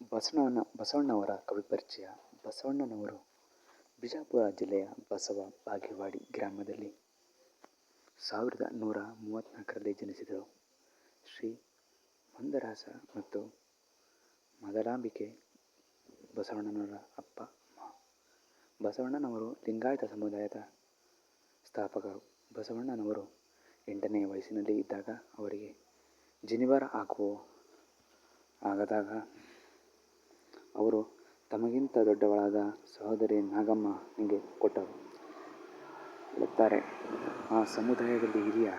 ಬಸವಣ್ಣನ ಬಸವಣ್ಣವರ ಕವಿ ಪರಿಚಯ, ಬಸವಣ್ಣನವರು ಬಿಜಾಪುರ ಜಿಲ್ಲೆಯ ಬಸವ ಬಾಗೇವಾಡಿ ಗ್ರಾಮದಲ್ಲಿ ಸಾವಿರದ ನೂರ ಮೂವತ್ತ್ನಾಲ್ಕರಲ್ಲಿ ಜನಿಸಿದರು. ಶ್ರೀ ಮಂದರಾಸ ಮತ್ತು ಮದರಾಂಬಿಕೆ ಬಸವಣ್ಣನವರ ಅಪ್ಪ, ಅಮ್ಮ. ಬಸವಣ್ಣನವರು ಲಿಂಗಾಯತ ಸಮುದಾಯದ ಸ್ಥಾಪಕರು. ಬಸವಣ್ಣನವರು ಎಂಟನೇ ವಯಸ್ಸಿನಲ್ಲಿ ಇದ್ದಾಗ ಅವರಿಗೆ ಜನಿವಾರ ಹಾಕುವ ಆಗದಾಗ ಅವರು ತಮಗಿಂತ ದೊಡ್ಡವಳಾದ ಸಹೋದರಿ ನಾಗಮ್ಮನಿಗೆ ಕೊಟ್ಟರು. ಹೇಳುತ್ತಾರೆ, ಆ ಸಮುದಾಯದಲ್ಲಿ ಹಿರಿಯ,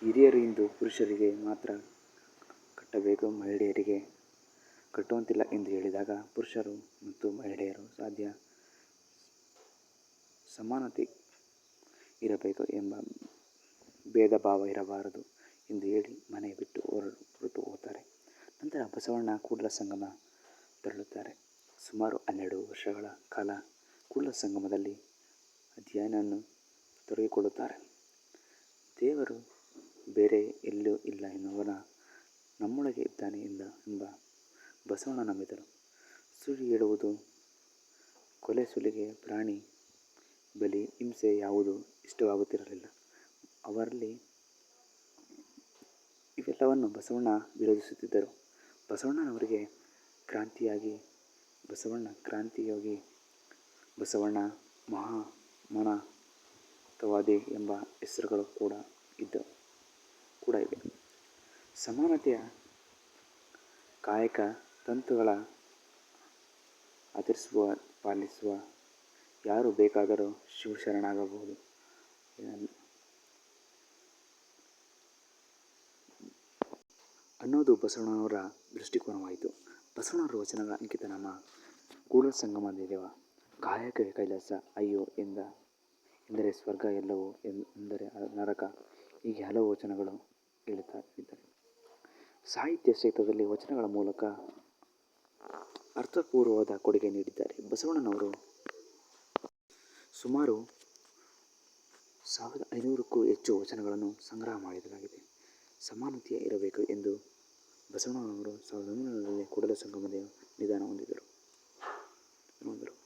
ಹಿರಿಯರು ಇಂದು ಪುರುಷರಿಗೆ ಮಾತ್ರ ಕಟ್ಟಬೇಕು, ಮಹಿಳೆಯರಿಗೆ ಕಟ್ಟುವಂತಿಲ್ಲ ಎಂದು ಹೇಳಿದಾಗ ಪುರುಷರು ಮತ್ತು ಮಹಿಳೆಯರು ಸಾಧ್ಯ ಸಮಾನತೆ ಇರಬೇಕು ಎಂಬ ಭೇದ ಭಾವ ಇರಬಾರದು ಎಂದು ಹೇಳಿ ಮನೆ ಬಿಟ್ಟು ಹೊರಟು ಹೋಗುತ್ತಾರೆ. ನಂತರ ಬಸವಣ್ಣ ಕೂಡಲ ಸಂಗಮ ತೆರಳುತ್ತಾರೆ. ಸುಮಾರು ಹನ್ನೆರಡು ವರ್ಷಗಳ ಕಾಲ ಕೂಡಲ ಸಂಗಮದಲ್ಲಿ ಅಧ್ಯಯನವನ್ನು ತೊಡಗಿಕೊಳ್ಳುತ್ತಾರೆ. ದೇವರು ಬೇರೆ ಎಲ್ಲೂ ಇಲ್ಲ ಎನ್ನುವನ ನಮ್ಮೊಳಗೆ ಇದ್ದಾನೆ ಎಂದ ಎಂಬ ಬಸವಣ್ಣ ನಂಬಿದರು. ಸುಳ್ಳು ಹೇಳುವುದು ಕೊಲೆ ಸುಲಿಗೆ ಪ್ರಾಣಿ ಬಲಿ ಹಿಂಸೆ ಯಾವುದು ಇಷ್ಟವಾಗುತ್ತಿರಲಿಲ್ಲ. ಅವರಲ್ಲಿ ಇವೆಲ್ಲವನ್ನು ಬಸವಣ್ಣ ವಿರೋಧಿಸುತ್ತಿದ್ದರು. ಬಸವಣ್ಣನವರಿಗೆ ಕ್ರಾಂತಿಯಾಗಿ, ಬಸವಣ್ಣ ಕ್ರಾಂತಿಯೋಗಿ, ಬಸವಣ್ಣ ಮಹಾ ಮನತವಾದಿ ಎಂಬ ಹೆಸರುಗಳು ಕೂಡ ಇದ್ದವು ಕೂಡ ಇವೆ. ಸಮಾನತೆಯ ಕಾಯಕ ತಂತುಗಳ ಆಚರಿಸುವ, ಪಾಲಿಸುವ ಯಾರು ಬೇಕಾದರೂ ಶಿವಶರಣಾಗಬಹುದು. ಅನ್ನೋದು ಬಸವಣ್ಣನವರ ದೃಷ್ಟಿಕೋನವಾಯಿತು. ಬಸವಣ್ಣನವರ ವಚನಗಳ ನಮ್ಮ ಕೂಡಲ ಸಂಗಮ ದೇವ ಕಾಯಕವೇ ಕೈಲಾಸ ಅಯ್ಯೋ ಎಂದ, ಎಂದರೆ ಸ್ವರ್ಗ ಎಲ್ಲವೋ ಎಂದರೆ ನರಕ, ಹೀಗೆ ಹಲವು ವಚನಗಳು ಹೇಳುತ್ತಾ ಇದ್ದಾರೆ. ಸಾಹಿತ್ಯ ಕ್ಷೇತ್ರದಲ್ಲಿ ವಚನಗಳ ಮೂಲಕ ಅರ್ಥಪೂರ್ವವಾದ ಕೊಡುಗೆ ನೀಡಿದ್ದಾರೆ. ಬಸವಣ್ಣನವರು ಸುಮಾರು ಸಾವಿರದ ಐನೂರಕ್ಕೂ ಹೆಚ್ಚು ವಚನಗಳನ್ನು ಸಂಗ್ರಹ ಮಾಡಿದಲಾಗಿದೆ ಸಮಾನತೆ ಇರಬೇಕು ಎಂದು ಬಸವಣ್ಣನವರು ಸಾವಿರದ ಒಂಬೈನೂರರಲ್ಲಿ ಕೂಡಲ ಸಂಗಮದ ನಿಧಾನ ಹೊಂದಿದರು. ಹೊಂದರು